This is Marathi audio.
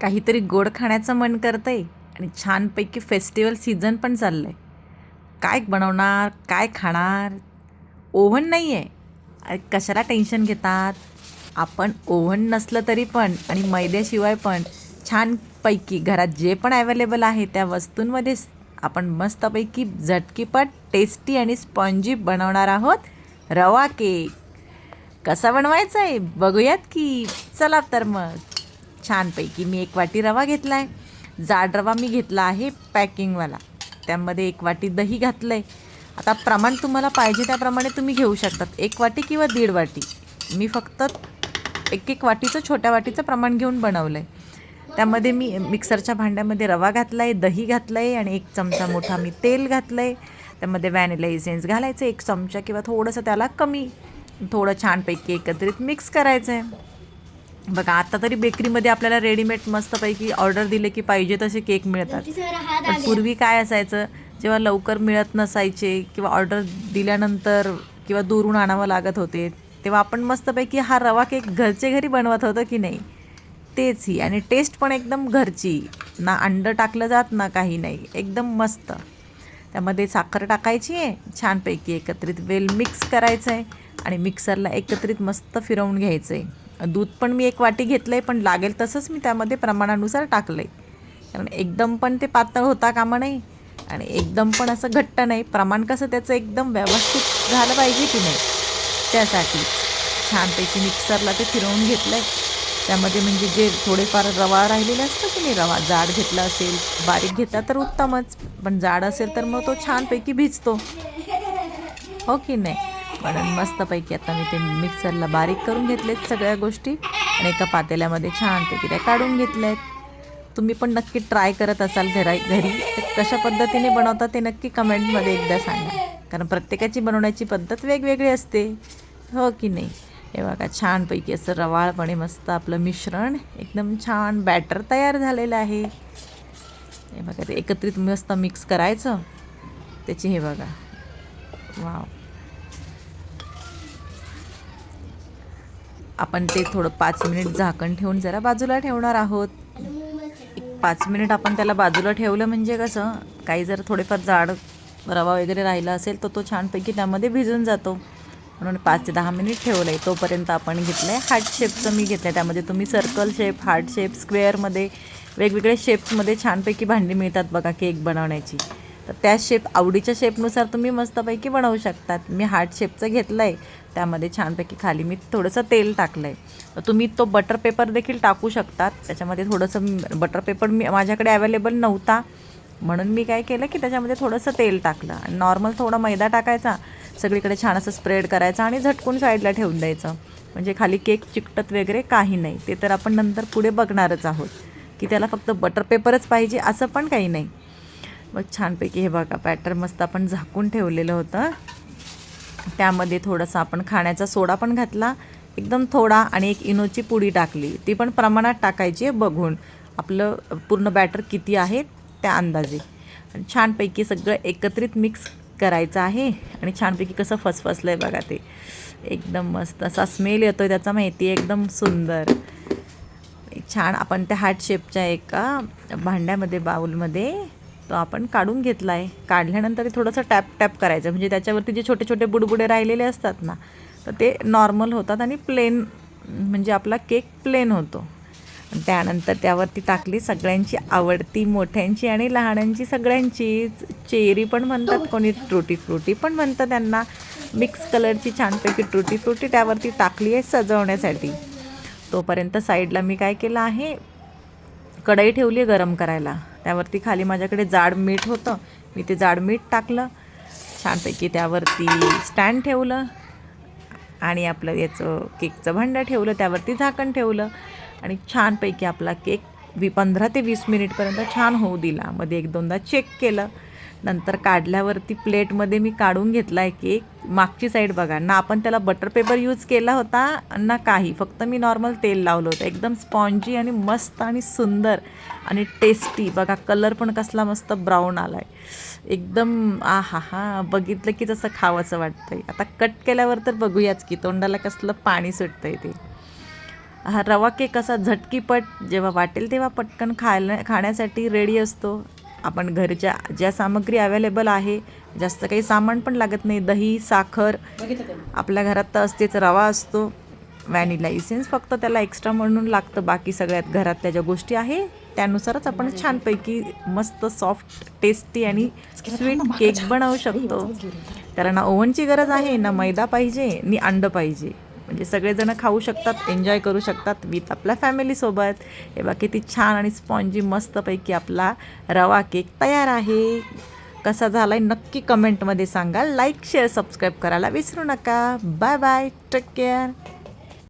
काहीतरी गोड खाण्याचं मन करतं आहे आणि छानपैकी फेस्टिवल सीझन पण चाललं आहे काय बनवणार काय खाणार? ओव्हन नाही आहे अरे कशाला टेन्शन घेतात? आपण ओव्हन नसलं तरी पण आणि मैद्याशिवाय पण छानपैकी घरात जे पण अवेलेबल आहे त्या वस्तूंमध्येच आपण मस्तपैकी झटकीपट टेस्टी आणि स्पॉन्जी बनवणार आहोत रवा केक. कसा बनवायचा आहे बघूयात की. चला तर मग. छानपैकी. मी एक वाटी रवा घेतला आहे जाड रवा मी घेतला आहे पॅकिंगवाला. त्यामध्ये एक वाटी दही घातलं आहे आता प्रमाण तुम्हाला पाहिजे त्याप्रमाणे तुम्ही घेऊ शकतात. एक वाटी किंवा दीड वाटी. मी फक्त एक एक वाटीचं छोट्या वाटीचं प्रमाण घेऊन बनवलं आहे त्यामध्ये मी मिक्सरच्या भांड्यामध्ये रवा घातला आहे दही घातलं आहे आणि एक चमचा मोठा मी तेल घातलं आहे त्यामध्ये व्हॅनिला इसेन्स घालायचं एक चमचा किंवा थोडंसं त्याला कमी थोडं छानपैकी एकत्रित मिक्स करायचं आहे बघा आता तरी बेकरीमध्ये आपल्याला रेडीमेड मस्तपैकी ऑर्डर दिले की पाहिजे तसे केक मिळतात. पण पूर्वी काय असायचं जेव्हा लवकर मिळत नसायचे किंवा ऑर्डर दिल्यानंतर किंवा दुरून आणावं लागत होते तेव्हा आपण मस्तपैकी हा रवा केक घरचे घरी बनवत होतं की नाही तेच ही. आणि टेस्ट पण एकदम घरची. ना अंडं टाकलं जात ना काही नाही. एकदम मस्त. त्यामध्ये साखर टाकायची आहे छानपैकी एकत्रित वेल मिक्स करायचं आहे आणि मिक्सरला एकत्रित मस्त फिरवून घ्यायचं आहे दूध पण मी एक वाटी घेतलं आहे पण लागेल तसंच मी त्यामध्ये प्रमाणानुसार टाकलं आहे कारण एकदम पण ते पातळ होता कामा नाही आणि एकदम पण असं घट्ट नाही. प्रमाण कसं त्याचं एकदम व्यवस्थित झालं पाहिजे की नाही? त्यासाठी छानपैकी मिक्सरला ते फिरवून घेतलं आहे त्यामध्ये म्हणजे जे थोडेफार रवा राहिलेले असतं की नाही रवा जाड घेतला असेल बारीक घेतला तर उत्तमच. पण जाड असेल तर मग तो छानपैकी भिजतो. हो की नाही? कारण मस्तपैकी आता मी ते मिक्सरला बारीक करून घेतलेत सगळ्या गोष्टी. आणि एका पातेल्यामध्ये छानपैकी त्या काढून घेतल्या आहेत तुम्ही पण नक्की ट्राय करत असाल घरा घरी. तर कशा पद्धतीने बनवता ते नक्की कमेंटमध्ये एकदा सांगा. कारण प्रत्येकाची बनवण्याची पद्धत वेगवेगळी असते. हो की नाही? हे बघा छानपैकी असं रवाळपणे मस्त आपलं मिश्रण एकदम छान बॅटर तयार झालेलं आहे. हे बघा ते एकत्रित मस्त मिक्स करायचं. त्याची हे बघा. वाव. आपण ते थोडं पाच मिनिट झाकण ठेवून जरा बाजूला ठेवणार आहोत. एक पाच मिनिट आपण त्याला बाजूला ठेवलं म्हणजे कसं काही जर थोडेफार जाड रवा वगैरे राहिला असेल तर तो छानपैकी त्यामध्ये भिजून जातो. म्हणून पाच ते दहा मिनिट ठेवलं आहे तोपर्यंत आपण घेतलं आहे हार्ट शेपचं मी घेतलं आहे त्यामध्ये तुम्ही सर्कल शेप हार्ट शेप स्क्वेअरमध्ये वेगवेगळ्या शेप्समध्ये छानपैकी भांडी मिळतात बघा केक बनवण्याची. तर त्या शेप आवडीच्या शेपनुसार तुम्ही मस्तपैकी बनवू शकतात. मी हार्ट शेपचं घेतलं आहे त्यामध्ये छानपैकी खाली मी थोडंसं तेल टाकलं आहे तर तुम्ही तो बटर पेपर देखील टाकू शकतात. त्याच्यामध्ये थोडंसं बटर पेपर मी माझ्याकडे अवेलेबल नव्हता. म्हणून मी काय केलं की त्याच्यामध्ये थोडंसं तेल टाकलं. आणि नॉर्मल थोडा मैदा टाकायचा. सगळीकडे छान असं स्प्रेड करायचं आणि झटकून साईडला ठेवून द्यायचं. म्हणजे खाली केक चिकटत वगैरे काही नाही. ते तर आपण नंतर पुढे बघणारच आहोत. की त्याला फक्त बटर पेपरच पाहिजे असं पण काही नाही. मग छानपैकी हे बघा बॅटर मस्त आपण झाकून ठेवलेलं होतं. त्यामध्ये थोडंसं आपण खाण्याचा सोडा पण घातला एकदम थोडा आणि एक इनोची पुडी टाकली. ती पण प्रमाणात टाकायची आहे बघून. आपलं पूर्ण बॅटर किती आहे त्या अंदाजे. छानपैकी सगळं एकत्रित मिक्स करायचं आहे आणि छानपैकी कसं फसफसलं आहे बघा ते. एकदम मस्त असा स्मेल येतो आहे त्याचा माहिती आहे? एकदम सुंदर. छान आपण त्या हार्ट शेपच्या एका भांड्यामध्ये बाऊलमध्ये तो आपण काढून घेतला आहे काढल्यानंतर थोडंसं टॅप टॅप करायचं. म्हणजे त्याच्यावरती जे छोटे छोटे बुडबुडे राहिलेले असतात ना तर ते नॉर्मल होतात आणि प्लेन म्हणजे आपला केक प्लेन होतो. त्यानंतर त्यावरती टाकली सगळ्यांची आवडती मोठ्यांची आणि लहानांची सगळ्यांची. चेरी पण म्हणतात कोणी ट्रुटी फ्रुटी पण म्हणतात त्यांना. मिक्स कलरची छानपैकी ट्रुटी फ्रुटी त्यावरती टाकली आहे सजवण्यासाठी. तोपर्यंत साईडला मी काय केलं आहे? कढई ठेवली आहे गरम करायला. त्यावरती खाली माझ्याकडे जाड मीठ होतं. मी ते जाड मीठ टाकलं. छानपैकी त्यावरती स्टँड ठेवलं. आणि आपलं याचं केकचं भांडं ठेवलं. त्यावरती झाकण ठेवलं. आणि छानपैकी आपला केक वी पंधरा ते वीस मिनिटपर्यंत छान होऊ दिला. मध्ये एक दोनदा चेक केलं. नंतर काढल्यावरती प्लेटमध्ये मी काढून घेतला आहे केक मागची साईड बघा ना आपण त्याला बटर पेपर यूज केला होता ना काही. फक्त मी नॉर्मल तेल लावलं होतं. एकदम स्पॉन्जी आणि मस्त आणि सुंदर आणि टेस्टी. बघा कलर पण कसला मस्त ब्राऊन आला आहे एकदम आ हा हा बघितलं की जसं खावंसं वाटतंय. आता कट केल्यावर तर बघूयाच की तोंडाला कसलं पाणी सुटतं आहे ते. हा रवा केक असा झटकीपट जेव्हा वाटेल तेव्हा पटकन खायला खाण्यासाठी रेडी असतो. आपण घरच्या ज्या सामग्री अवेलेबल आहे जास्त काही सामान पण लागत नाही. दही साखर आपल्या घरात तर असतेच रवा असतो. व्हॅनिला इसेन्स फक्त त्याला एक्स्ट्रा म्हणून लागतं. बाकी सगळ्यात घरातल्या ज्या गोष्टी आहे त्यानुसारच आपण छानपैकी मस्त सॉफ्ट टेस्टी आणि स्वीट केक बनवू शकतो. त्याला ना ओव्हनची गरज आहे ना मैदा पाहिजे नि अंड पाहिजे. म्हणजे सगळेजण खाऊ शकतात एन्जॉय करू शकतात विथ आपल्या फॅमिलीसोबत हे बा किती छान आणि स्पॉन्जी मस्तपैकी आपला रवा केक तयार आहे. कसा झाला आहे नक्की कमेंटमध्ये सांगा. लाईक शेअर सबस्क्राईब करायला विसरू नका. Bye bye take care